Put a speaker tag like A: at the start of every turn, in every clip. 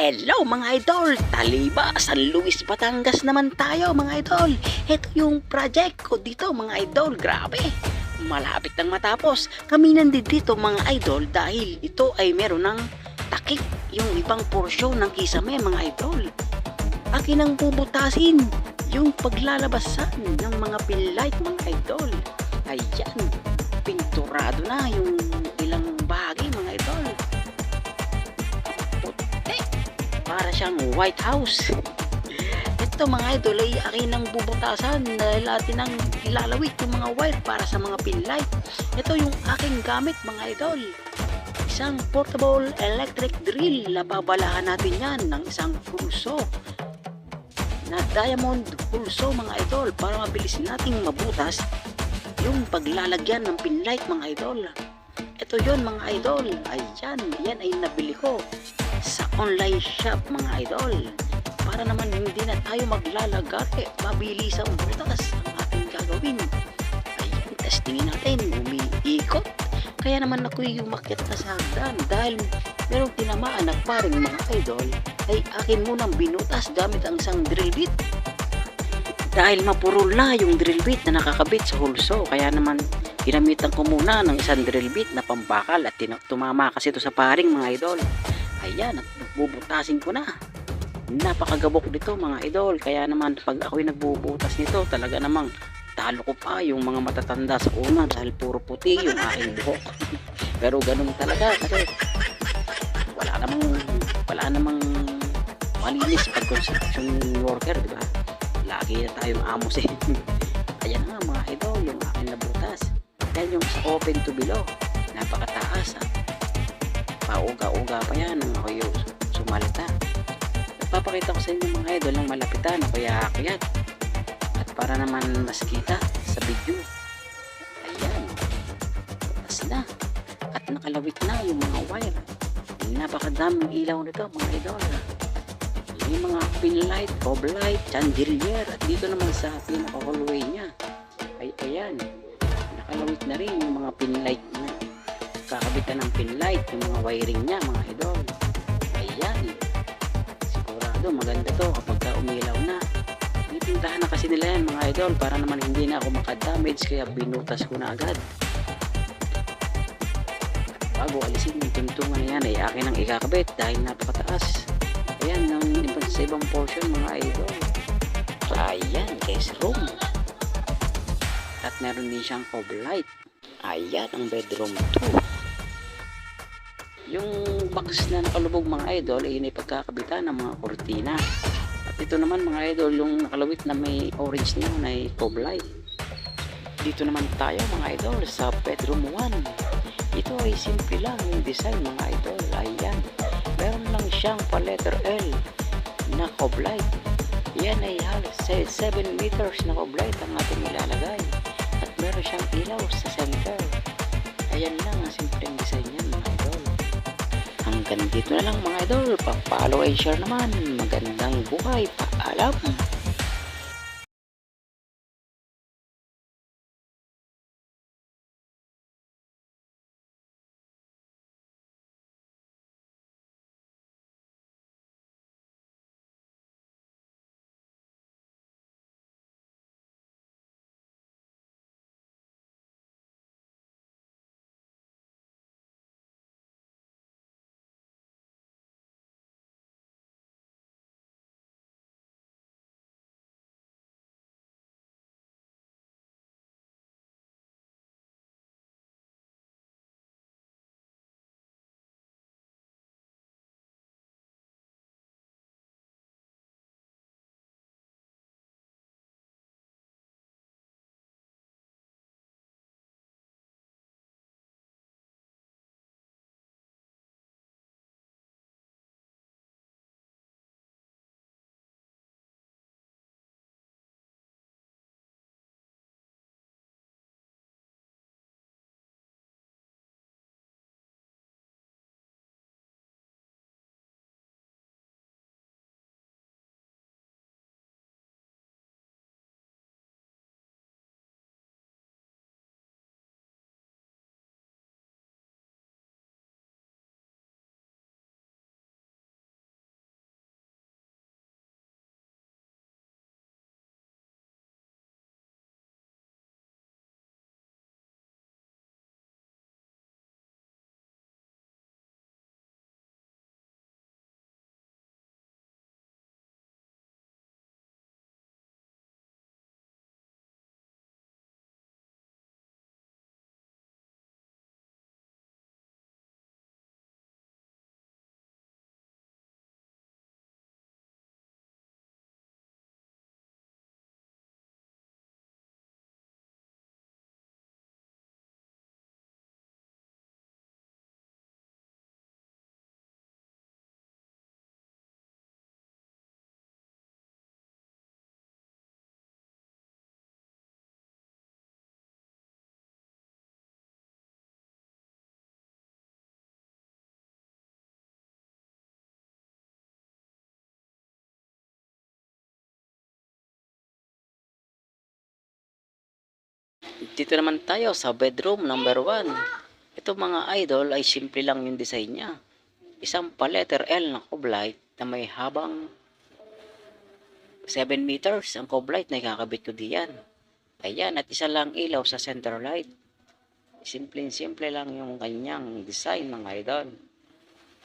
A: Hello mga idol! Taliba, San Luis, Batangas naman tayo mga idol. Ito yung project ko dito mga idol. Grabe! Malapit nang matapos. Kami nandito dito mga idol dahil ito ay meron ng takip yung ibang porsyon ng kisame mga idol. Akin ang bubutasin yung paglalabasan ng mga pinlight mga idol. Ayan, pinturado na yung para siyang White House. Ito mga idol ay akin ang bubutasan dahil atin ang ilalawit yung mga wire para sa mga pinlight. Ito yung aking gamit mga idol. Isang portable electric drill. Napabalahan natin yan ng isang pulso na diamond pulso mga idol para mabilis nating mabutas yung paglalagyan ng pinlight mga idol. Ito yon mga idol. Ayan, yan ay nabili ko sa online shop mga idol. Para naman hindi na tayo maglalagari. Mabilis ang butas ang ating gagawin. Ayan, testingin natin. Umiikot. Kaya naman ako yung makit na sa hagdan dahil merong tinamaan na paring mga idol ay akin munang binutas gamit ang isang drill bit. Dahil mapurol na yung drill bit na nakakabit sa hulso. Kaya naman ginamitan ko muna ng isang drill bit na pambakal at tumama kasi ito sa paring mga idol. Ayan, at bubutasin ko na. Napakagabok nito mga idol. Kaya naman pag ako'y nagbubutas nito talaga namang talo ko pa yung mga matatanda sa una dahil puro puti yung aking buhok. Pero ganun talaga kasi wala namang wala namang malinis pag construction worker, di ba? Lagi na tayong amos eh. Ayan nga mga idol, yung aking nabutas. Yan yung sa open to below. Napakataas at pauga-uga pa yan nang ako sumalita. Nagpapakita ko sa inyo mga idol ng malapitan na kaya akyat. At para naman mas kita sa video. Ayan. Butas na. At nakalawit na yung mga wire. Napakadaming ilaw nito mga idol. May mga pinlight, light, chandelier. At dito naman sa pinaka-hallway niya. Ay, ayan. Nakalawit na rin yung mga pinlight na kakabitan ng pinlight, yung mga wiring niya mga idol. Ayan. Sigurado maganda to kapag ka umilaw na. Pinipintahan na kasi nila yan mga idol para naman hindi na ako makadamage kaya binutas ko na agad. Bago alisin yung tuntungan na yan ay akin ang ikakabit dahil napakataas. Ayan, ng ibang sa ibang portion mga idol. Ayan, guys room. At meron din siyang cover light. Ayan ang bedroom 2. Yung box na nakalubog mga idol ay may pagkakabitan ng mga kortina. At ito naman mga idol yung nakalawit na may orange na yun ay light. Dito naman tayo mga idol sa bedroom 1. Ito ay simple lang yung design mga idol. Ayan. Meron lang siyang pa letter L na light. Yan ay halos 7 meters na light ang ating ilalagay. At meron siyang ilaw sa center. Ayan lang ang simpleng design niyan mga idol. Hanggang dito na lang mga idol. Pa-follow and share naman. Magandang buhay. Paalam. Dito naman tayo sa bedroom number 1. Ito mga idol ay simple lang yung design niya. Isang pa letter L na coblight na may habang 7 meters ang coblight na ikakabit ko diyan. Ayan, at isa lang ilaw sa center light. Simple-simple lang yung kanyang design mga idol.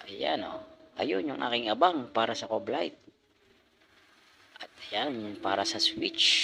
A: Ayan o. Ayun yung aking abang para sa coblight. At ayan, para sa switch.